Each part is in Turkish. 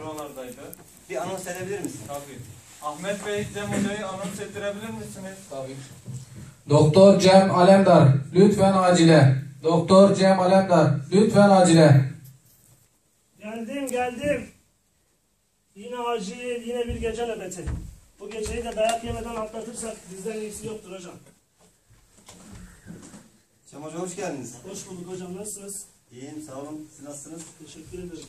buralardaydı. Bir anons edebilir misin? Tabii. Ahmet Bey, Cem Hoca'yı anons ettirebilir misiniz? Tabii. Doktor Cem Alemdar, lütfen acile. Doktor Cem Alemdar, lütfen acile. Geldim geldim. Yine acil yine bir gece nöbeti. Bu geceyi de dayak yemeden atlatırsak bizden iyisi yoktur hocam. Cem Hoca hoş geldiniz. Hoş bulduk hocam nasılsınız? İyiyim sağ olun. Siz nasılsınız? Teşekkür ederim.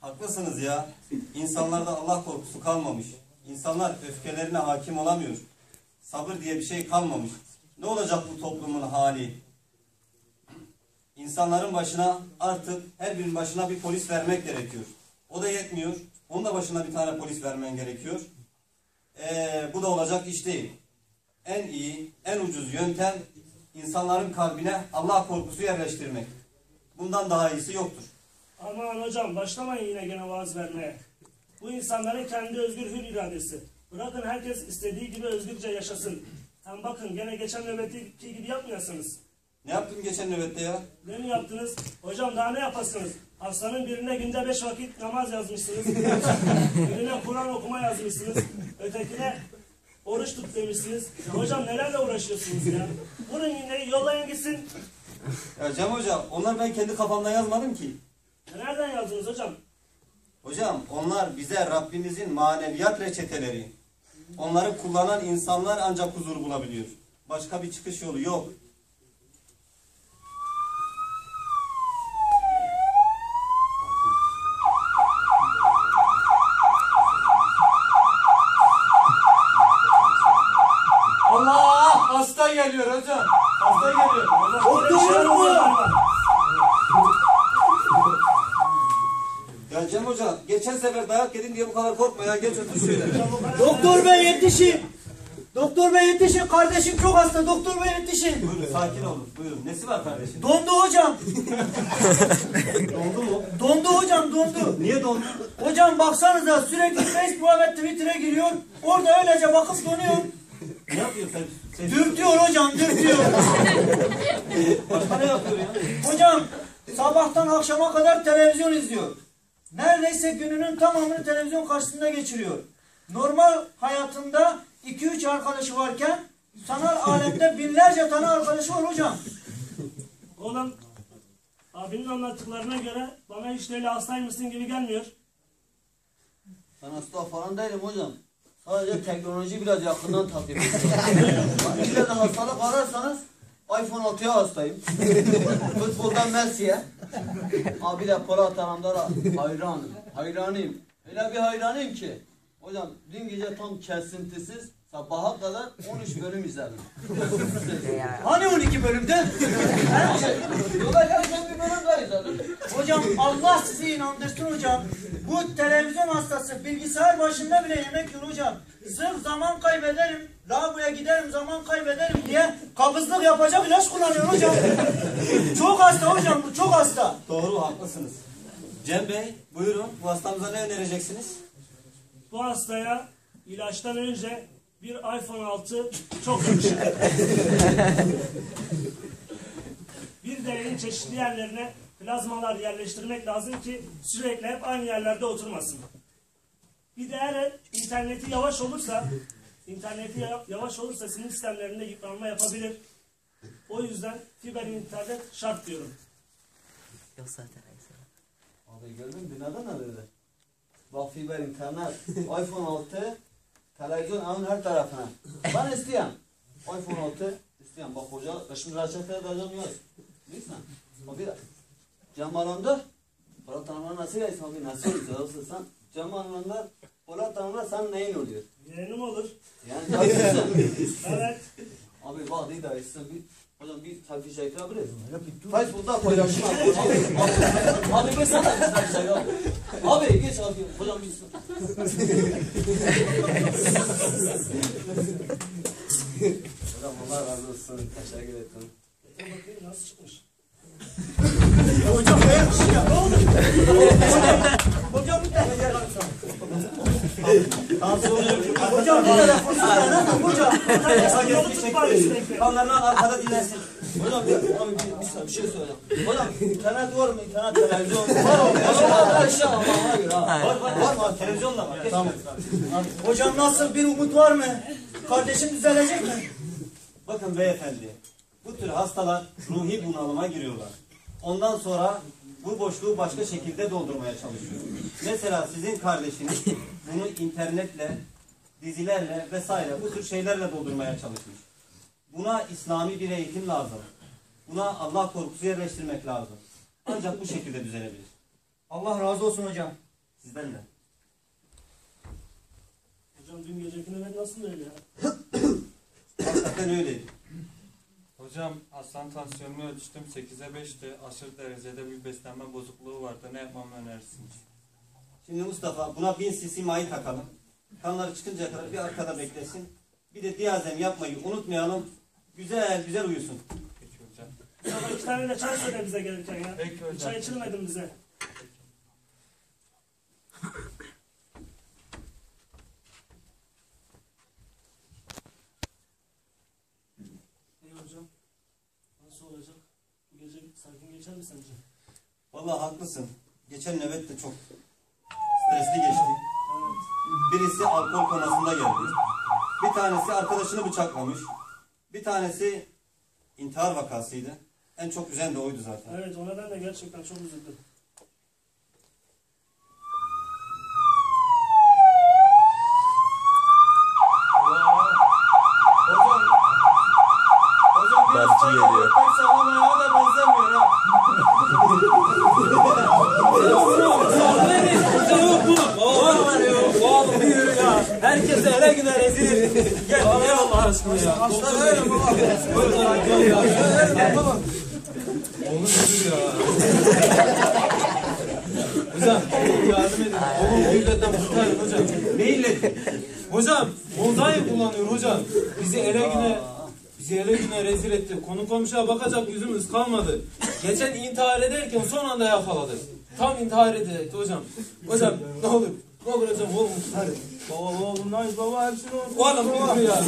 Haklısınız ya. İnsanlarda Allah korkusu kalmamış. İnsanlar öfkelerine hakim olamıyor. Sabır diye bir şey kalmamış. Ne olacak bu toplumun hali? İnsanların başına artık her birinin başına bir polis vermek gerekiyor. O da yetmiyor. Onun da başına bir tane polis vermen gerekiyor. Ee, bu da olacak iş değil. En iyi, en ucuz yöntem insanların kalbine Allah korkusu yerleştirmek. Bundan daha iyisi yoktur. Aman hocam başlamayın yine gene vaaz vermeye. Bu insanların kendi özgür hür iradesi. Bırakın herkes istediği gibi özgürce yaşasın. Hem bakın gene geçen nöbetteki gibi yapmıyorsunuz. Ne yaptın geçen nöbette ya? Ne mi yaptınız? Hocam daha ne yapasınız? Hastanın birine günde beş vakit namaz yazmışsınız. birine Kur'an okuma yazmışsınız. Ötekine oruç tut demişsiniz. Hocam nelerle uğraşıyorsunuz ya? Vurun yine yollayın gitsin. Ya Cem Hoca onlar ben kendi kafamda yazmadım ki. Nereden yazdınız hocam? Hocam onlar bize Rabbimizin maneviyat reçeteleri. Onları kullanan insanlar ancak huzur bulabiliyor. Başka bir çıkış yolu yok. Allah! Hasta geliyor hocam. Hasta geliyor. Doktor mu? Ya Cem Hoca geçen sefer dayak yedin diye bu kadar korkma ya. Geç otur şöyle. Doktor bey yetişin. Doktor bey yetişin. Kardeşim çok hasta. Doktor bey yetişin. Buyurun sakin olun. Buyurun. Nesi var kardeşim? Dondu hocam. Dondu mu? Dondu hocam dondu. Niye dondu? Hocam baksanıza sürekli Facebook'a ve Twitter'a giriyor. Orada öylece bakıp donuyor. Ne yapıyor sen? sen Dürtüyor hocam dürtüyor. başka ne yapıyor ya? hocam sabahtan akşama kadar televizyon izliyor. Neredeyse gününün tamamını televizyon karşısında geçiriyor. Normal hayatında 2-3 arkadaşı varken sanal alemde binlerce tane arkadaşı var hocam. Oğlum abinin anlattıklarına göre bana hiç öyle hastaymışsın gibi gelmiyor. Ben hasta falan değilim hocam. Sadece teknoloji biraz yakından takip ediyorum. İlle de hastalık ararsanız iPhone 6'ya hastayım. Futboldan Messi'ye. Abi de Polat Aramdar'a hayranım. Hayranıyım. Öyle bir hayranıyım ki. Hocam dün gece tam kesintisiz sabaha kadar 13 bölüm izledim. Hani 12 bölümde? Yola gelirken bir bölüm daha izledim. Hocam Allah sizi inandırsın hocam. Bu televizyon hastası bilgisayar başında bile yemek yiyor hocam. Sırf zaman kaybederim, lavaboya giderim zaman kaybederim diye kabızlık yapacak ilaç kullanıyor hocam. çok hasta hocam bu çok hasta. Doğru haklısınız. Cem Bey buyurun. Bu hastamıza ne önereceksiniz? Bu hastaya ilaçtan önce bir iPhone 6 çok yakışır. bir değerin çeşitli yerlerine plazmalar yerleştirmek lazım ki sürekli hep aynı yerlerde oturmasın. Bir de eğer interneti yavaş olursa, interneti ya- yavaş olursa sinir sistemlerinde yıpranma yapabilir. O yüzden fiber internet şart diyorum. Abi gördün mü? Dinledin mi dedi? Bak fiber internet, iPhone 6, televizyon evin her tarafına. Ben isteyen. iPhone 6 isteyen. Bak hoca, şimdi reçete edeceğim yaz. Neyse. Abi de. Cem Alan'da, Polat Hanım'a nasıl gelsin abi? Nasıl olursa sen? Cem Alan'da, Polat Hanım'da sen neyin oluyor? Yeğenim olur. Yani tatlısın. Evet. Abi bak değil de istedim bir Hocam bir selfie çekebiliriz. Facebook'ta paylaşım abi. Abi, abi, abi geç sana bir şey abi. Abi geç abi. Hocam bir Hocam Allah razı olsun. Teşekkür ederim. Bakayım nasıl çıkmış. Hocam ne yapmış ya? Ne oldu? Hocam bir tane Hocam bir telefonsuz da nasıl hocam? Yolu tut bari sürekli. Onların arkada dinlensin. Hocam bir, abi bir, bir, bir şey söyleyeceğim. Hocam internet var mı? İnternet televizyon var mı? Hocam her şey ama. Var var var var. Televizyon da var. Tamam. Hocam nasıl bir umut var mı? Kardeşim düzelecek mi? Bakın beyefendi, bu tür hastalar ruhi bunalıma giriyorlar. Ondan sonra bu boşluğu başka şekilde doldurmaya çalışıyor. Mesela sizin kardeşiniz bunu internetle, dizilerle vesaire bu tür şeylerle doldurmaya çalışmış. Buna İslami bir eğitim lazım. Buna Allah korkusu yerleştirmek lazım. Ancak bu şekilde düzelebilir. Allah razı olsun hocam. Sizden de. Hocam dün geceki nöbet nasıl öyle ya? Hakikaten öyleydi. Hocam aslan tansiyonumu ölçtüm 8'e 5'ti. Aşırı derecede bir beslenme bozukluğu vardı. Ne yapmamı önerirsiniz? Şimdi Mustafa buna 1000 cc mayı takalım. Kanları çıkıncaya kadar bir arkada beklesin. Bir de diazem yapmayı unutmayalım. Güzel güzel uyusun. Peki hocam. İki tane de çay söyle bize gelirken ya. Peki Bir hocam. çay içirmedin bize. İyi hocam. Nasıl olacak? Bu gece sakin geçer mi? Vallahi haklısın. Geçen nöbet de çok stresli geçti. Birisi alkol komasında geldi. Bir tanesi arkadaşını bıçaklamış. Bir tanesi intihar vakasıydı. En çok üzen de oydu zaten. Evet o nedenle gerçekten çok üzüldüm. Hocam. Hocam bir hasta geliyor. Pek sağlam ayağa da benzemiyor ha. Herkese ele güne rezil Gel ne Allah aşkına ya. Hasta öyle baba. Oğlum dur ya. Hocam yardım edin. Oğlum bu illetten kurtarın hocam. Ne illet? Hocam Bonzai kullanıyor hocam. Bizi ele güne bizi ele güne rezil etti. Konu komşuya bakacak yüzümüz kalmadı. Geçen intihar ederken son anda yakaladı. Tam intihar edecekti hocam. Hocam ne olur. Ne olur hocam oğlum kurtarın. Baba oğlum nice baba hepsini Oğlum bir dur ya.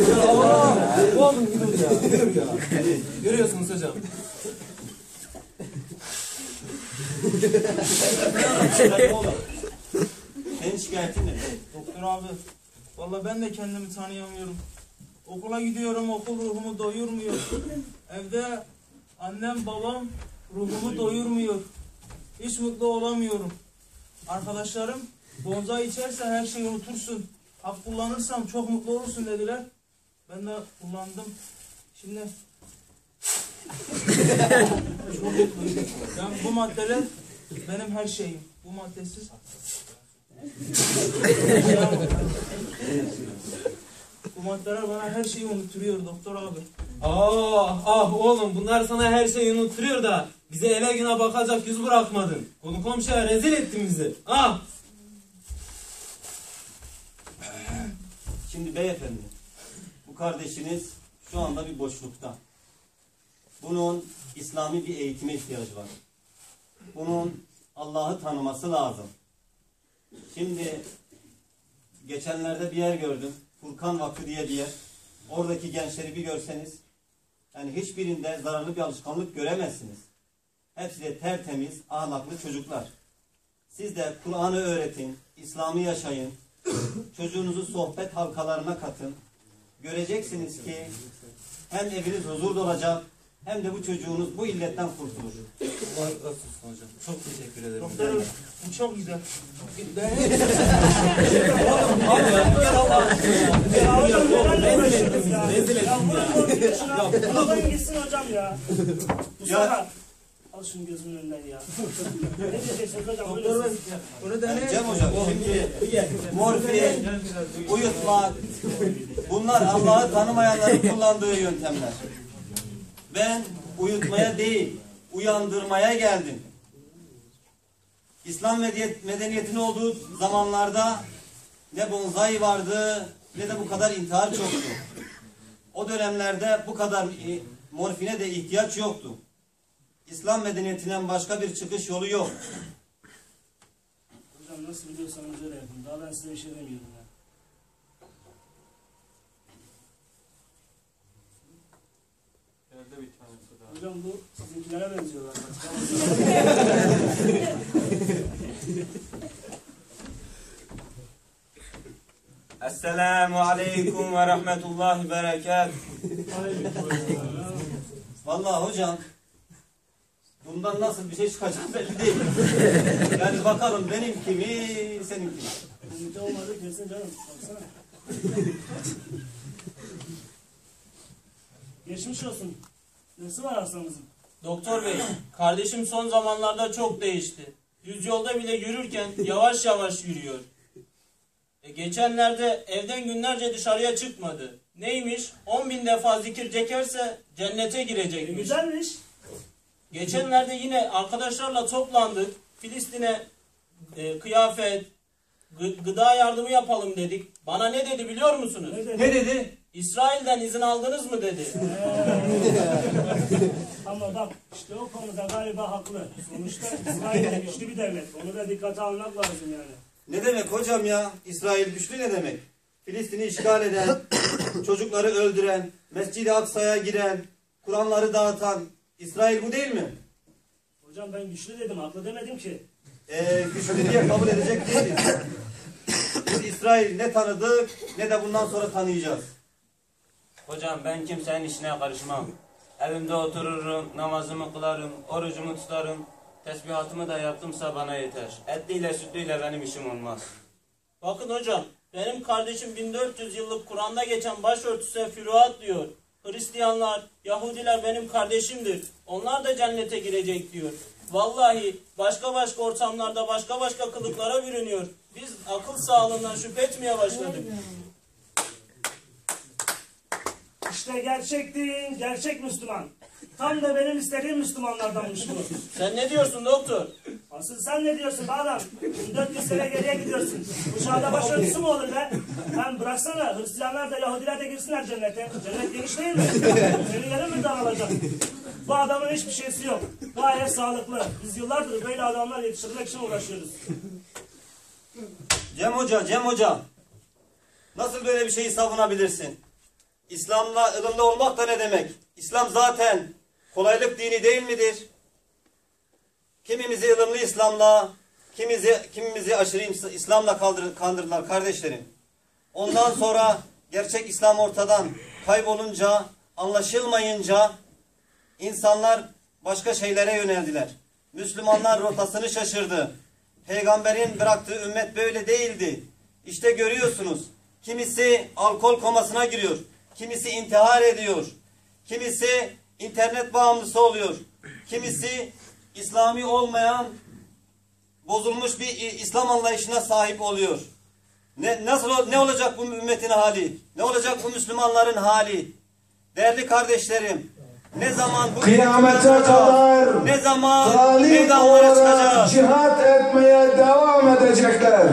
Oğlum bir dur ya. Dur ya. Görüyorsunuz hocam. Senin şikayetin ne? Doktor abi, valla ben de kendimi tanıyamıyorum. Okula gidiyorum, okul ruhumu doyurmuyor. Evde annem babam ruhumu doyurmuyor. Hiç mutlu olamıyorum. Arkadaşlarım bonza içersen her şeyi unutursun. Hap kullanırsam çok mutlu olursun dediler. Ben de kullandım. Şimdi çok mutluyum. Yani bu maddeler benim her şeyim. Bu maddesiz Bu maddeler bana her şeyi unutturuyor doktor abi. Ah ah oğlum bunlar sana her şeyi unutturuyor da bize ele güne bakacak yüz bırakmadın. Konu komşuya rezil ettin bizi. Ah Şimdi beyefendi, bu kardeşiniz şu anda bir boşlukta. Bunun İslami bir eğitime ihtiyacı var. Bunun Allah'ı tanıması lazım. Şimdi geçenlerde bir yer gördüm. Furkan Vakfı diye bir yer. Oradaki gençleri bir görseniz yani hiçbirinde zararlı bir alışkanlık göremezsiniz. Hepsi de tertemiz, ahlaklı çocuklar. Siz de Kur'an'ı öğretin, İslam'ı yaşayın, çocuğunuzu sohbet halkalarına katın. Göreceksiniz ki hem eviniz huzur olacak hem de bu çocuğunuz bu illetten kurtulur. Allah razı olsun hocam. Çok teşekkür ederim. Doktor bu çok güzel. Ya hocam neden uğraşıyorsunuz ya? Rezil ettin Ya vurun şuna. Alayım gitsin hocam ya. Mustafa. Al şunu gözümün önünden ya. ne diyeceksiniz hocam? Doktor bey, Buyurun. bunu deney. Cem hocam şimdi morfin, uyutmak bunlar Allah'ı tanımayanların kullandığı yöntemler. Ben uyutmaya değil uyandırmaya geldim. İslam medeniyet, medeniyetinin olduğu zamanlarda ne bonzai vardı ne de bu kadar intihar çoktu. O dönemlerde bu kadar e, morfine de ihtiyaç yoktu. İslam medeniyetinden başka bir çıkış yolu yok. Hocam nasıl biliyorsanız öyle yapın. Daha ben size bir şey demiyorum ya. Evde bir tanesi daha. Hocam bu sizinkilere benziyorlar. Esselamu aleyküm ve rahmetullahi berekat. Vallahi hocam bundan nasıl bir şey çıkacak belli değil. yani bakalım benimki mi seninki mi? Ünite olmadı kesin canım. Baksana. Geçmiş olsun. Nesi var hastamızın? Doktor bey, kardeşim son zamanlarda çok değişti. Düz yolda bile yürürken yavaş yavaş yürüyor. E, geçenlerde evden günlerce dışarıya çıkmadı. Neymiş? 10 bin defa zikir çekerse cennete E, girecekmiş. güzelmiş. Geçenlerde yine arkadaşlarla toplandık. Filistin'e e, kıyafet, gı- gıda yardımı yapalım dedik. Bana ne dedi biliyor musunuz? Ne dedi? Ne dedi? İsrail'den izin aldınız mı dedi. Ama bak işte o konuda galiba haklı. Sonuçta İsrail de güçlü bir devlet. Onu da dikkate almak lazım yani. Ne demek hocam ya? İsrail güçlü ne demek? Filistin'i işgal eden, çocukları öldüren, Mescid-i Aksa'ya giren, Kur'anları dağıtan İsrail bu değil mi? Hocam ben güçlü dedim, haklı demedim ki. Ee, güçlü diye kabul edecek değiliz. Biz İsrail ne tanıdık ne de bundan sonra tanıyacağız. Hocam ben kimsenin işine karışmam. Evimde otururum, namazımı kılarım, orucumu tutarım. Tesbihatımı da yaptımsa bana yeter. Etliyle sütlüyle benim işim olmaz. Bakın hocam, benim kardeşim 1400 yıllık Kur'an'da geçen başörtüsü füruat diyor. Hristiyanlar, Yahudiler benim kardeşimdir. Onlar da cennete girecek diyor. Vallahi başka başka ortamlarda başka başka kılıklara bürünüyor. Biz akıl sağlığından şüphe etmeye başladık. İşte gerçek din, gerçek Müslüman. Tam da benim istediğim Müslümanlardanmış bu. Sen ne diyorsun doktor? Asıl sen ne diyorsun be adam? 1400 sene geriye gidiyorsun. Bu çağda başörtüsü mü olur be? Hem bıraksana Hristiyanlar da Yahudiler de girsinler cennete. Cennet geniş değil mi? Senin yerin mi daralacak? Bu adamın hiçbir şeysi yok. Gayet sağlıklı. Biz yıllardır böyle adamlar yetiştirmek için uğraşıyoruz. Cem Hoca, Cem Hoca. Nasıl böyle bir şeyi savunabilirsin? İslam'la ılımlı olmak da ne demek? İslam zaten kolaylık dini değil midir? Kimimizi ılımlı İslam'la, kimimizi, kimimizi aşırı İs- İslam'la kaldır, kandırdılar kardeşlerim. Ondan sonra gerçek İslam ortadan kaybolunca, anlaşılmayınca insanlar başka şeylere yöneldiler. Müslümanlar rotasını şaşırdı. Peygamberin bıraktığı ümmet böyle değildi. İşte görüyorsunuz. Kimisi alkol komasına giriyor. Kimisi intihar ediyor. Kimisi internet bağımlısı oluyor. Kimisi İslami olmayan bozulmuş bir İslam anlayışına sahip oluyor. Ne, nasıl ne olacak bu ümmetin hali? Ne olacak bu Müslümanların hali? Değerli kardeşlerim, ne zaman bu Kıyamete kadar ne zaman meydanlara çıkacağız? cihat etmeye devam edecekler.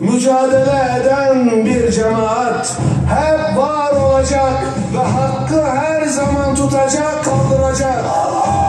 Mücadele eden bir cemaat hep var olacak ve hakkı her zaman tutacak, kaldıracak. Allah!